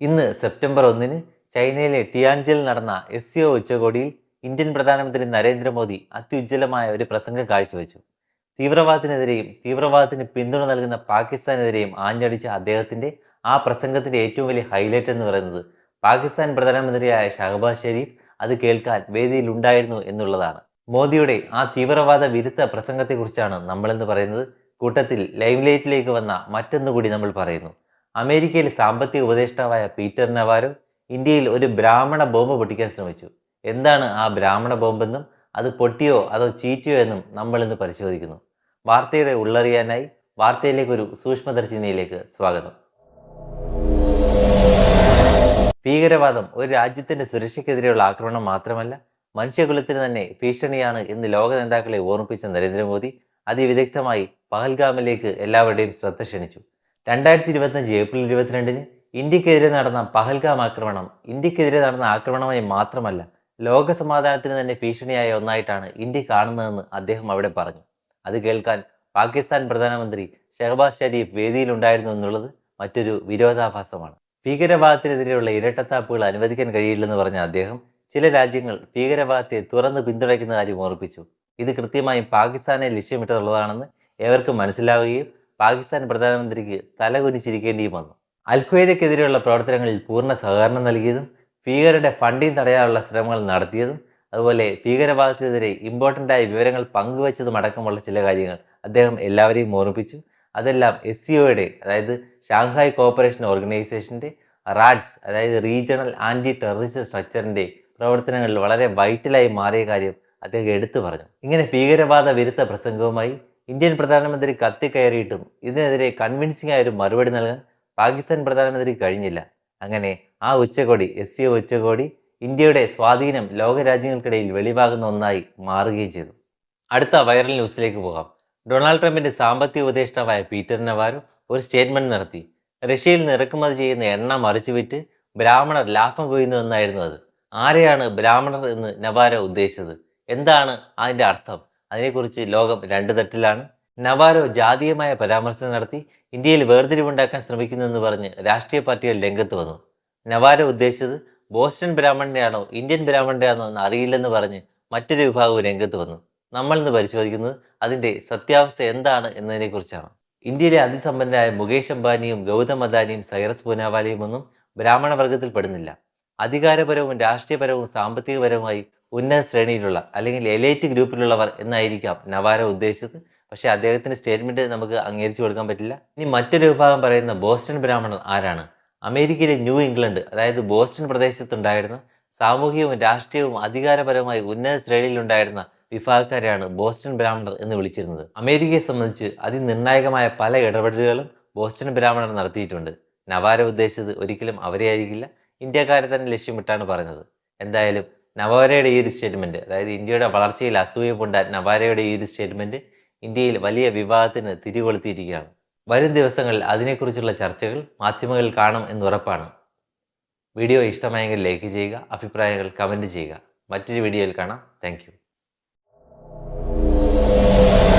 ഇന്ന് സെപ്റ്റംബർ ഒന്നിന് ചൈനയിലെ ടിയാൻജിൽ നടന്ന എസ് സി ഒ ഉച്ചകോടിയിൽ ഇന്ത്യൻ പ്രധാനമന്ത്രി നരേന്ദ്രമോദി അത്യുജ്വലമായ ഒരു പ്രസംഗം കാഴ്ചവെച്ചു. തീവ്രവാദത്തിനെതിരെയും തീവ്രവാദത്തിന് പിന്തുണ നൽകുന്ന പാകിസ്ഥാനെതിരെയും ആഞ്ഞടിച്ച അദ്ദേഹത്തിന്റെ ആ പ്രസംഗത്തിന്റെ ഏറ്റവും വലിയ ഹൈലൈറ്റ് എന്ന് പറയുന്നത് പാകിസ്ഥാൻ പ്രധാനമന്ത്രിയായ ഷഹബാസ് ഷെരീഫ് അത് കേൾക്കാൻ വേദിയിൽ ഉണ്ടായിരുന്നു എന്നുള്ളതാണ്. മോദിയുടെ ആ തീവ്രവാദ വിരുദ്ധ പ്രസംഗത്തെക്കുറിച്ചാണ് നമ്മളെന്ന് പറയുന്നത്. കൂട്ടത്തിൽ ലൈംലൈറ്റിലേക്ക് വന്ന മറ്റൊന്നുകൂടി നമ്മൾ പറയുന്നു. അമേരിക്കയിൽ സാമ്പത്തിക ഉപദേഷ്ടാവായ പീറ്റർ നവാരോ ഇന്ത്യയിൽ ഒരു ബ്രാഹ്മണ ബോംബ് പൊട്ടിക്കാൻ ശ്രമിച്ചു. എന്താണ് ആ ബ്രാഹ്മണ ബോംബെന്നും അത് പൊട്ടിയോ അതോ ചീറ്റിയോ എന്നും നമ്മൾ ഇന്ന് പരിശോധിക്കുന്നു. വാർത്തയുടെ ഉള്ളറിയാനായി വാർത്തയിലേക്ക് ഒരു സൂക്ഷ്മദർശിനിയിലേക്ക് സ്വാഗതം. ഭീകരവാദം ഒരു രാജ്യത്തിന്റെ സുരക്ഷയ്ക്കെതിരെയുള്ള ആക്രമണം മാത്രമല്ല മനുഷ്യകുലത്തിന് തന്നെ ഭീഷണിയാണ് എന്ന് ലോക നേതാക്കളെ ഓർമ്മിപ്പിച്ച നരേന്ദ്രമോദി അതിവിദഗ്ധമായി പഹൽഗാമിലേക്ക് എല്ലാവരുടെയും ശ്രദ്ധ ക്ഷണിച്ചു. രണ്ടായിരത്തി ഇരുപത്തഞ്ച് ഏപ്രിൽ ഇരുപത്തിരണ്ടിന് ഇന്ത്യക്കെതിരെ നടന്ന പഹൽഗാം ആക്രമണം ഇന്ത്യക്കെതിരെ നടന്ന ആക്രമണമായി മാത്രമല്ല ലോക സമാധാനത്തിന് തന്നെ ഭീഷണിയായ ഒന്നായിട്ടാണ് ഇന്ത്യ കാണുന്നതെന്ന് അദ്ദേഹം അവിടെ പറഞ്ഞു. അത് കേൾക്കാൻ പാകിസ്ഥാൻ പ്രധാനമന്ത്രി ഷെഹബാസ് ഷരീഫ് വേദിയിലുണ്ടായിരുന്നു എന്നുള്ളത് മറ്റൊരു വിരോധാഭാസമാണ്. ഭീകരവാദത്തിനെതിരെയുള്ള ഇരട്ടത്താപ്പുകൾ അനുവദിക്കാൻ കഴിയില്ലെന്ന് പറഞ്ഞ അദ്ദേഹം ചില രാജ്യങ്ങൾ ഭീകരവാദത്തെ തുറന്ന് പിന്തുണയ്ക്കുന്ന കാര്യം ഓർപ്പിച്ചു. ഇത് കൃത്യമായും പാകിസ്ഥാനെ ലക്ഷ്യമിട്ടുള്ളതാണെന്ന് ഏവർക്കും മനസ്സിലാവുകയും പാകിസ്ഥാൻ പ്രധാനമന്ത്രിക്ക് തലകുനിച്ചിരിക്കേണ്ടിയും വന്നു. അൽഖ്വയ്ദക്കെതിരെയുള്ള പ്രവർത്തനങ്ങളിൽ പൂർണ സഹകരണം നൽകിയതും ഭീകരരുടെ ഫണ്ടിങ് തടയാനുള്ള ശ്രമങ്ങൾ നടത്തിയതും അതുപോലെ ഭീകരവാദത്തിനെതിരെ ഇമ്പോർട്ടന്റ് ആയ വിവരങ്ങൾ പങ്കുവച്ചതും അടക്കമുള്ള ചില കാര്യങ്ങൾ അദ്ദേഹം എല്ലാവരെയും ഓർമ്മിപ്പിച്ചു. അതെല്ലാം എസ് സി ഒയുടെ അതായത് ഷാങ്ഹായ് കോപ്പറേഷൻ ഓർഗനൈസേഷന്റെ റാഡ്സ് അതായത് റീജിയണൽ ആന്റി ടെററിസ്റ്റ് സ്ട്രക്ചറിന്റെ പ്രവർത്തനങ്ങളിൽ വളരെ വൈറ്റലായി മാറിയ കാര്യം അദ്ദേഹം എടുത്തു പറഞ്ഞു. ഇങ്ങനെ ഭീകരവാദ വിരുദ്ധ പ്രസംഗവുമായി ഇന്ത്യൻ പ്രധാനമന്ത്രി കത്തി കയറിയിട്ടും ഇതിനെതിരെ കൺവിൻസിംഗ് ആയ ഒരു മറുപടി നൽകാൻ പാകിസ്ഥാൻ പ്രധാനമന്ത്രി കഴിഞ്ഞില്ല. അങ്ങനെ ആ ഉച്ചകോടി എസ് സി ഉച്ചകോടി ഇന്ത്യയുടെ സ്വാധീനം ലോകരാജ്യങ്ങൾക്കിടയിൽ വെളിവാകുന്ന ഒന്നായി മാറുകയും ചെയ്തു. അടുത്ത വൈറൽ ന്യൂസിലേക്ക് പോകാം. ഡൊണാൾഡ് ട്രംപിന്റെ സാമ്പത്തിക ഉപദേഷ്ടാവായ പീറ്റർ നവാരോ ഒരു സ്റ്റേറ്റ്മെന്റ് നടത്തി. റഷ്യയിൽ നിന്ന് ഇറക്കുമതി ചെയ്യുന്ന എണ്ണ മറിച്ചുവിറ്റ് ബ്രാഹ്മണർ ലാഭം കൊയ്യുന്നുവെന്നായിരുന്നു അത്. ആരെയാണ് ബ്രാഹ്മണർ എന്ന് നവാരോ ഉദ്ദേശിച്ചത്? എന്താണ് അതിന്റെ അർത്ഥം? അതിനെക്കുറിച്ച് ലോകം രണ്ട് തട്ടിലാണ്. നവാരോ ജാതീയമായ പരാമർശം നടത്തി ഇന്ത്യയിൽ വേർതിരിവുണ്ടാക്കാൻ ശ്രമിക്കുന്നെന്ന് പറഞ്ഞ് രാഷ്ട്രീയ പാർട്ടികൾ രംഗത്ത് വന്നു. നവാരോ ഉദ്ദേശിച്ചത് ബോസ്റ്റൺ ബ്രാഹ്മണനെയാണോ ഇന്ത്യൻ ബ്രാഹ്മണനെയാണോ എന്ന് അറിയില്ലെന്ന് പറഞ്ഞ് മറ്റൊരു വിഭാഗവും രംഗത്ത് വന്നു. നമ്മൾ ഇന്ന് പരിശോധിക്കുന്നത് അതിന്റെ സത്യാവസ്ഥ എന്താണ് എന്നതിനെക്കുറിച്ചാണ്. ഇന്ത്യയിലെ അതിസമ്പന്നരായ മുകേഷ് അംബാനിയും ഗൗതം അദാനിയും സൈറസ് പൂനാവാലയും ഒന്നും ബ്രാഹ്മണ വർഗത്തിൽ പെടുന്നില്ല അധികാരപരവും രാഷ്ട്രീയപരവും സാമ്പത്തികപരവുമായി ഉന്നത ശ്രേണിയിലുള്ള അല്ലെങ്കിൽ എലൈറ്റ് ഗ്രൂപ്പിലുള്ളവർ എന്നായിരിക്കാം നവാര ഉദ്ദേശിച്ചത്. പക്ഷേ അദ്ദേഹത്തിന്റെ സ്റ്റേറ്റ്മെന്റ് നമുക്ക് അംഗീകരിച്ചു കൊടുക്കാൻ പറ്റില്ല. ഇനി മറ്റൊരു വിഭാഗം പറയുന്ന ബോസ്റ്റൺ ബ്രാഹ്മണർ ആരാണ്? അമേരിക്കയിലെ ന്യൂ ഇംഗ്ലണ്ട് അതായത് ബോസ്റ്റൺ പ്രദേശത്തുണ്ടായിരുന്ന സാമൂഹികവും രാഷ്ട്രീയവും അധികാരപരമായി ഉന്നത ശ്രേണിയിലുണ്ടായിരുന്ന വിഭാഗക്കാരെയാണ് ബോസ്റ്റൺ ബ്രാഹ്മണർ എന്ന് വിളിച്ചിരുന്നത്. അമേരിക്കയെ സംബന്ധിച്ച് അതിനിർണായകമായ പല ഇടപെടലുകളും ബോസ്റ്റൺ ബ്രാഹ്മണർ നടത്തിയിട്ടുണ്ട്. നവാര ഉദ്ദേശിച്ചത് ഒരിക്കലും അവരെയായിരിക്കില്ല. ഇന്ത്യക്കാരെ തന്നെ ലക്ഷ്യമിട്ടാണ് പറഞ്ഞത്. എന്തായാലും നവാരയുടെ ഈ ഒരു സ്റ്റേറ്റ്മെന്റ് അതായത് ഇന്ത്യയുടെ വളർച്ചയിൽ അസൂയ പൂണ്ട നവാരയുടെ ഈ ഒരു സ്റ്റേറ്റ്മെന്റ് ഇന്ത്യയിൽ വലിയ വിവാദത്തിന് തിരികൊളുത്തിയിരിക്കുകയാണ്. വരും ദിവസങ്ങളിൽ അതിനെക്കുറിച്ചുള്ള ചർച്ചകൾ മാധ്യമങ്ങളിൽ കാണും എന്ന് ഉറപ്പാണ് വീഡിയോ ഇഷ്ടമായെങ്കിൽ ലൈക്ക് ചെയ്യുക അഭിപ്രായങ്ങൾ കമന്റ് ചെയ്യുക. മറ്റൊരു വീഡിയോയിൽ കാണാം. താങ്ക്